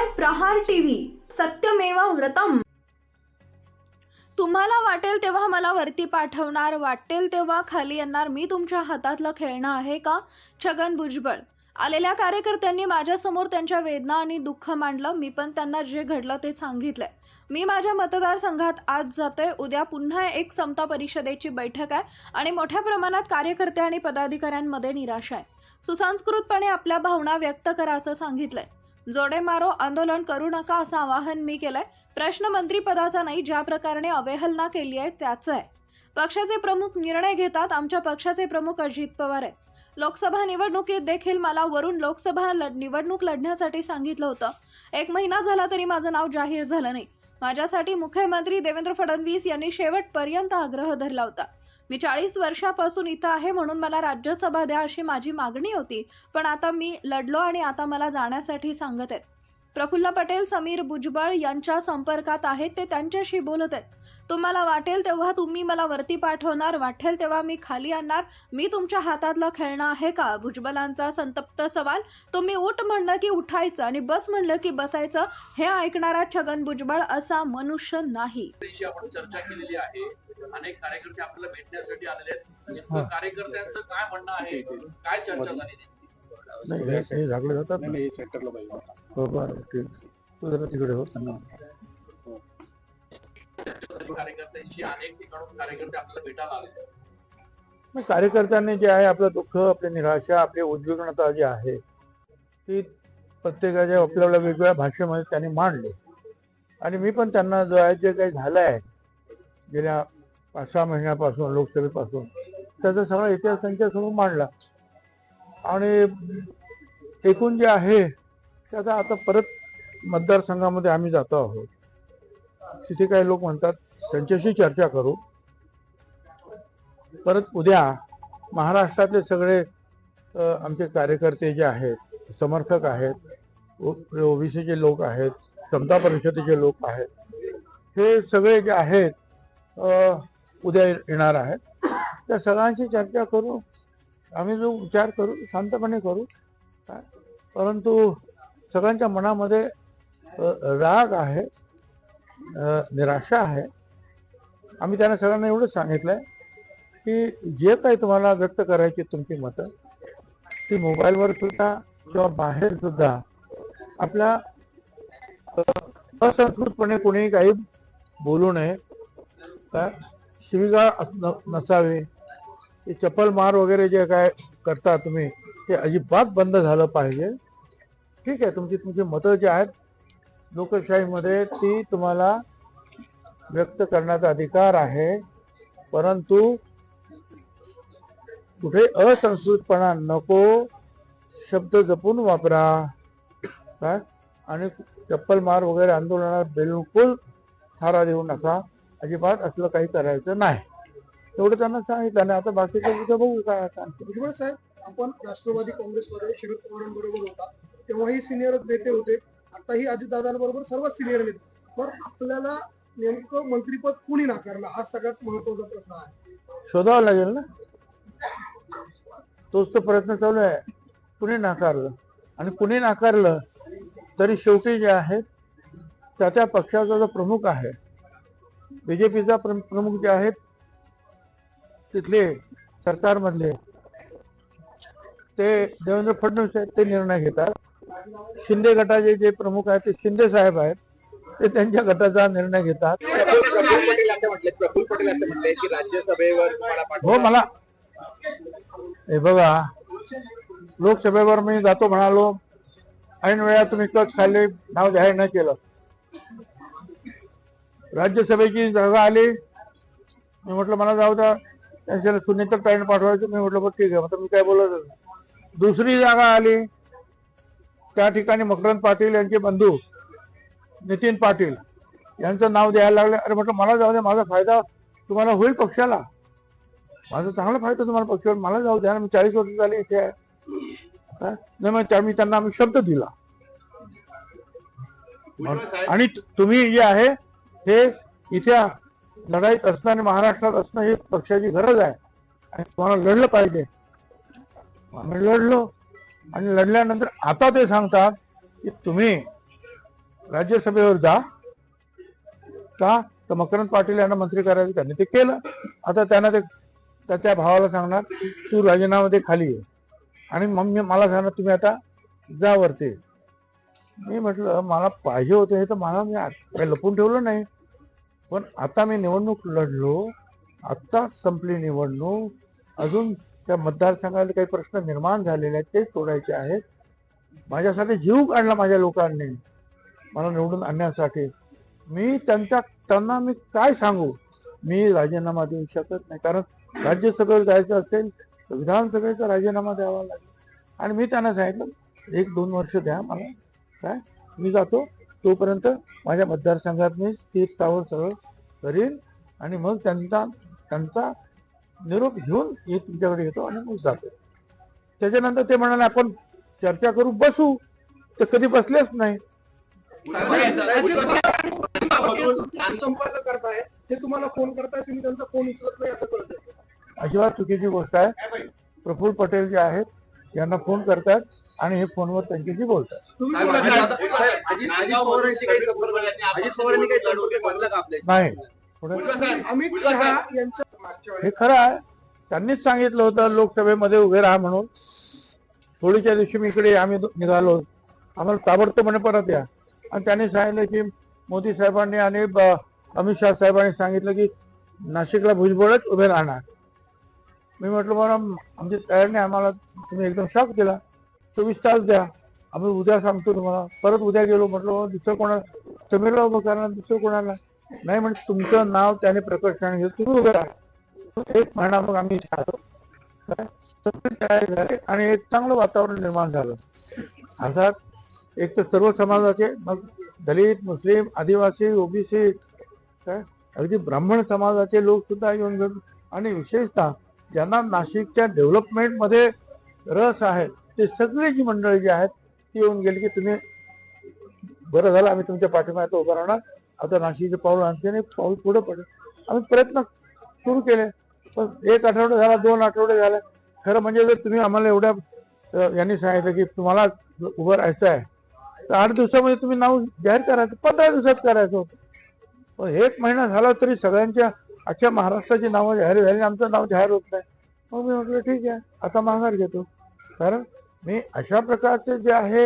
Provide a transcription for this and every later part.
पाहताय प्रहार टीव्ही. सत्यमेवा व्रतम. तुम्हाला वाटेल तेव्हा मला वरती पाठवणार वाटेल तेव्हा खाली येणार. मी तुमच्या हातातलं खेळणं आहे का? छगन भुजबळ. आलेल्या कार्यकर्त्यांनी माझ्यासमोर त्यांच्या वेदना आणि दुःख मांडलं. मी पण त्यांना जे घडलं ते सांगितलंय. मी माझ्या मतदारसंघात आज जातोय. उद्या पुन्हा एक समता परिषदेची बैठक आहे आणि मोठ्या प्रमाणात कार्यकर्ते आणि पदाधिकाऱ्यांमध्ये निराशा आहे. सुसंस्कृतपणे आपल्या भावना व्यक्त करा असं सांगितलंय. जोडे मारो आंदोलन करू नका असं आवाहन मी केलंय. प्रश्न मंत्रीपदाचा नाही ज्या प्रकारे अवहेलना केली आहे त्याचं आहे. पक्षाचे प्रमुख निर्णय घेतात आमच्या पक्षाचे प्रमुख अजित पवार आहेत. लोकसभा निवडणुकीत देखील मला वरून लोकसभा लढ निवडणूक लढण्यासाठी सांगितलं होतं. एक महिना झाला तरी माझं नाव जाहीर झालं नाही. माझ्यासाठी मुख्यमंत्री देवेंद्र फडणवीस यांनी शेवटपर्यंत आग्रह धरला होता. मी चाळीस वर्षापासून इथं आहे म्हणून मला राज्यसभा द्या अशी माझी मागणी होती. पण आता मी लढलो आणि आता मला जाण्यासाठी सांगत आहेत. प्रफुल्ल पटेल समीर भुजबळ यांच्या संपर्कात आहेत ते त्यांच्याशी बोलत आहेत. तुम्हाला वाटेल तेव्हा तुम्ही मला वरती पाठवणार वाटेल तेव्हा मी खाली आणणार. मी तुमच्या हातातलं खेळणं आहे का? भुजबलांचा संतप्त सवाल. तुम्ही उठ म्हणलं की उठायचं आणि बस म्हणलं की बसायचं. हे ऐकणारा छगन भुजबळ असा मनुष्य नाही. आपण चर्चा केलेली आहे. अनेक कार्यकर्ते आपल्याला भेटण्यासाठी आलेले आहेत. कार्यकर्त्यांचं काय म्हणणं आहे? काय चर्चा झाली? नाही हे हे झाकले जातात ना. नाही, हे पाहिजे. हो बरं ठीक तू जरा तिकडे हो. कार्यकर्त्यांशी अनेक ठिकाणून कार्यकर्ते आपल्याला भेटायला आले मग कार्यकर्त्यांनी जे आहे आपलं दुःख आपली निराशा आपली उद्विग्नता जी आहे ती प्रत्येकाच्या आपल्या आपल्या वेगवेगळ्या भाषेमध्ये त्यांनी मांडली. आणि मी पण त्यांना जो आहे जे काही झालं आहे गेल्या पाच सहा महिन्यापासून लोकसभेपासून त्याचा सगळा इतिहास त्यांच्यासमोर मांडला. आणि एकूण जे आहे त्याचा आता परत मतदारसंघामध्ये आम्ही जातो आहोत. तिथे काही लोक म्हणतात त्यांच्याशी चर्चा करू. परत उद्या महाराष्ट्रातले सगळे आमचे कार्यकर्ते जे आहेत समर्थक आहेत ओबीसीचे लोक आहेत समता परिषदेचे लोक आहेत हे सगळे जे आहेत उद्या येणार आहेत. त्या सगळ्यांशी चर्चा करू आम्ही जो विचार करू शांतपणे करू काय? परंतु सगळ्यांच्या मनामध्ये राग आहे निराशा आहे आम्ही त्यांना सगळ्यांना एवढंच सांगितलं आहे की जे काही तुम्हाला व्यक्त करायची तुमची मतं ती मोबाईलवर सुद्धा किंवा बाहेर सुद्धा आपल्या असंस्कृतपणे कोणी काही बोलू नये का शिवीगाळ अस- न- ते चप्पल मार वगैरे जे काय करता तुम्ही ते अजिबात बंद झालं पाहिजे. ठीक आहे तुमची तुमची मतं जी आहेत लोकशाहीमध्ये ती तुम्हाला व्यक्त करण्याचा अधिकार आहे. परंतु कुठे असंस्कृतपणा नको शब्द जपून वापरा. काय? आणि चप्पल मार वगैरे आंदोलनात बिलकुल थारा देऊ नका. अजिबात असलं काही करायचं नाही. एवढं त्यांना सांगितलं आणि आता बाकीचं उद्या बघू काय आता. भुजबळ साहेब आपण राष्ट्रवादी काँग्रेसमध्ये शरद पवारांबरोबर होता. तेव्हाही सिनियर नेते होते. आताही अजितदादांबरोबर सर्वच सिनियर नेते पण आपल्याला नेमकं मंत्रीपद कुणी नाकारलं? हा सगळ्यात महत्त्वाचा प्रश्न आहे. शोधावं लागेल ना? तोच तर प्रयत्न चालू आहे. कुणी नाकारलं? आणि कुणी नाकारलं तरी शेवटी जे आहे त्या त्या पक्षाचा जो प्रमुख आहे बीजेपीचा प्रमुख जे आहेत तिथले सरकारमधले ते देवेंद्र फडणवीस आहेत ते निर्णय घेतात. शिंदे गटाचे जे प्रमुख आहेत ते शिंदे साहेब आहेत ते त्यांच्या गटाचा निर्णय घेतात. हो मला हे बघा लोकसभेवर मी जातो म्हणालो ऐन वेळा तुम्ही कच खाल्ले नाव जाहीर नाही केलं. राज्यसभेची जागा आली मी म्हटलं मला जाऊ द्या. त्यांच्या सुनीता ताईने पाठवायचं मी म्हटलं बघ ठीक आहे. मी काय बोलत. दुसरी जागा आली. त्या ठिकाणी मकरंद पाटील यांचे बंधू नितीन पाटील यांचं नाव द्यायला लागले. अरे म्हटलं मला जाऊ द्या माझा फायदा तुम्हाला होईल पक्षाला. माझा चांगला फायदा तुम्हाला पक्षावर मला जाऊ द्या मी चाळीस वर्ष झाले इथे आहे? नाही मी त्यांना आम्ही शब्द दिला. आणि तुम्ही जे आहे हे इथे लढाईत असणं आणि महाराष्ट्रात असणं ही पक्षाची गरज आहे. आणि तुम्हाला लढलं पाहिजे. आम्ही लढलो आणि लढल्यानंतर आता ते सांगतात की तुम्ही राज्यसभेवर जा. का? तर मकरंद पाटील यांना मंत्री करायचं त्यांनी ते केलं. आता त्यांना ते त्याच्या भावाला सांगणार तू राजीनामा दे खाली ये. आणि मग मी मला सांगणार तुम्ही आता जा वरती. मी म्हटलं मला पाहिजे होते हे तर मला मी काही लपून ठेवलं नाही. पण आता मी निवडणूक लढलो आत्ता संपली निवडणूक अजून त्या मतदारसंघाला काही प्रश्न निर्माण झालेले आहेत ते सोडायचे आहेत. माझ्यासाठी जीव काढला माझ्या लोकांनी मला निवडून आणण्यासाठी. मी त्यांच्या त्यांना मी काय सांगू? मी राजीनामा देऊ शकत नाही. कारण राज्यसभेवर जायचं असेल तर विधानसभेचा राजीनामा द्यावा लागेल. आणि मी त्यांना सांगितलं एक दोन वर्ष द्या मला. काय? मी जातो. तोपर्यंत माझ्या मतदारसंघात मी स्थिर स्थावर सगळं करीन आणि मग त्यांचा त्यांचा निरोप घेऊन मी तुमच्याकडे येतो आणि मग जातो. त्याच्यानंतर ते म्हणाले आपण चर्चा करू बसू. तर कधी बसलेच नाही. संपर्क करताय ते तुम्हाला फोन करताय तुम्ही त्यांचा फोन उचलत नाही असं अजिबात चुकीची गोष्ट आहे. प्रफुल्ल पटेल जे आहेत यांना फोन करतात. आणि हे फोनवर त्यांच्याशी बोलतात. नाही. हे खरं आहे. त्यांनीच सांगितलं होतं लोकसभेमध्ये उभे राहा म्हणून. होळीच्या दिवशी मी इकडे आम्ही निघालो. आम्हाला ताबडतोब म्हणे परत या. आणि त्यांनी सांगितलं की मोदी साहेबांनी आणि ब- अमित शहा साहेबांनी सांगितलं की नाशिकला भुजबळच उभे राहणार. मी म्हटलं बरं आमची तयारी नाही. आम्हाला तुम्ही एकदम शॉक दिला. चोवीस तास द्या. आम्ही उद्या सांगतो तुम्हाला. परत उद्या गेलो म्हटलं दुसरं कोणाला समीरला उभं करणार दुसरं कोणाला? नाही म्हणजे तुमचं नाव त्याने प्रकर्षण घेऊन तुम्ही उभं राहा. एक महिना मग आम्ही ठरतो काय? झाले आणि एक चांगलं वातावरण निर्माण झालं. अर्थात एक तर सर्व समाजाचे मग दलित मुस्लिम आदिवासी ओबीसी काय अगदी ब्राह्मण समाजाचे लोक सुद्धा येऊन घेऊन आणि विशेषतः ज्यांना नाशिकच्या डेव्हलपमेंटमध्ये रस आहे ते सगळी जी मंडळी जी आहेत ती येऊन गेली की तुम्ही बरं झालं आम्ही तुमच्या पाठीमागे उभं राहणार. आता नाशिकचे पाऊल आणखी आणि पाऊल पुढे पडेल. आम्ही प्रयत्न सुरू केले. पण एक आठवडा झाला दोन आठवडे झाले. खरं म्हणजे जर तुम्ही आम्हाला एवढ्या यांनी सांगितलं की तुम्हाला उभं राहायचं आहे तर आठ दिवसामध्ये तुम्ही नाव जाहीर करायचं पंधरा दिवसात करायचं होतं. पण एक महिना झाला तरी सगळ्यांच्या अख्ख्या महाराष्ट्राची नावं जाहीर झाली आमचं नाव जाहीर होत नाही. मग मी म्हटलं ठीक आहे आता माघार घेतो. कारण मी अशा प्रकारचे जे आहे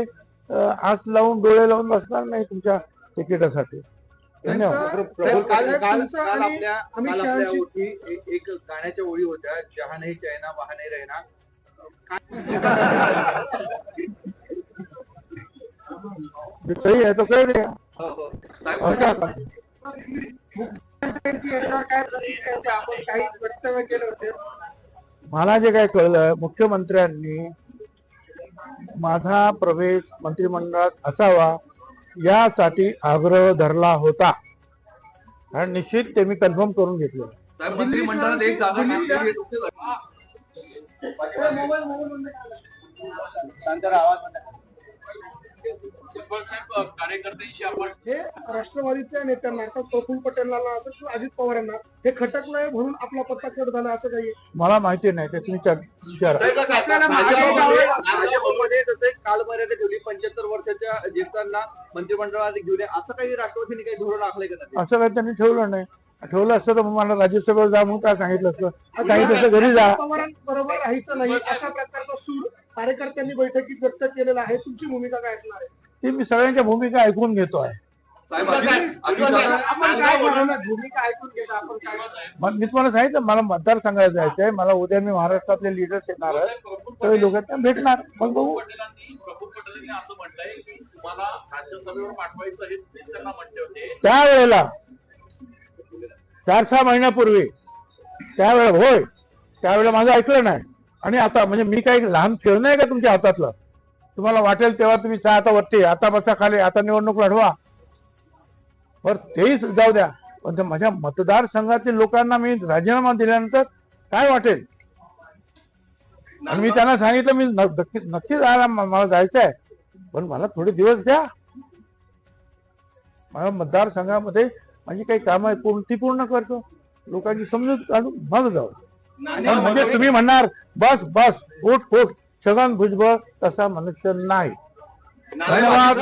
आस लावून डोळे लावून बसणार नाही तुमच्या तिकिटासाठी. एक- गाण्याच्या ओळी होत्या जहा नाही चैना वहा नाही रहना सही है तो कह दिया हो, हो. आहे ते काही होते. मला जे काय कळलं मुख्यमंत्र्यांनी माझा प्रवेश मंत्रिमंडळात असावा यासाठी आग्रह धरला होता. आणि निश्चित ते मी कन्फर्म करून घेतलं. साहेब मंत्रिमंडळात हे राष्ट्रवादीच्या नेत्यांना अर्थात प्रफुल्ल पटेलांना असं किंवा अजित पवारांना हे खटकलंय म्हणून आपला पत्ता कट झाला असं काही मला माहिती नाही ते तुम्ही काल मर्यादा ठेवली पंच्याहत्तर वर्षाच्या ज्येष्ठांना मंत्रिमंडळात घेऊन ये, असं काही राष्ट्रवादीने काही धोरण आखलंय का? असं काही त्यांनी ठेवलं नाही. ठेवलं असतं तर मग मला राज्यसभेवर जा म्हणून काय सांगितलं असतं? सांगितलं असतं घरी जा. पवारांबरोबर राहायचं नाही अशा प्रकारचा सूर कार्यकर्त्यांनी बैठकीत व्यक्त केलेला आहे. तुमची भूमिका काय असणार आहे? ते मी सगळ्यांच्या भूमिका ऐकून घेतो आहे. साहेब आपण काय बोलणार? भूमिका ऐकून घेता आपण काय मग मी तुम्हाला सांगितलं मला मतदारसंघात जायचं आहे. मला उद्या मी महाराष्ट्रातले लिडर्स येणार आहेत. सगळे लोक आहेत, त्यांना भेटणार. मग बघू. पटेलांनी प्रफुल्ल पटेलांनी असं म्हटलंय की तुम्हाला राज्यसभेवर पाठवायचं हे तुम्हीच त्यांना म्हटले होते त्यावेळेला चार सहा महिन्यापूर्वी त्यावेळेला होय त्यावेळेला माझं ऐकलं नाही. आणि आता म्हणजे मी काही लहान खेळ आहे का तुमच्या हातातलं? तुम्हाला वाटेल तेव्हा तुम्ही चा आता वरती आता बसा खाली आता निवडणूक लढवा. बर तेही जाऊ द्या. पण माझ्या मतदारसंघातील लोकांना मी राजीनामा दिल्यानंतर काय वाटेल? आणि मी त्यांना सांगितलं मी नक्की जायला मला जायचं आहे पण मला थोडे दिवस द्या. मला मतदारसंघामध्ये माझी काही कामं आहेत पूर्ण ती पूर्ण करतो. लोकांची समजूत काढून मग जाऊ. म्हणजे तुम्ही म्हणणार बस बस उठ उठ छगन भुजबळ तसा मनुष्य नाही धन्यवाद.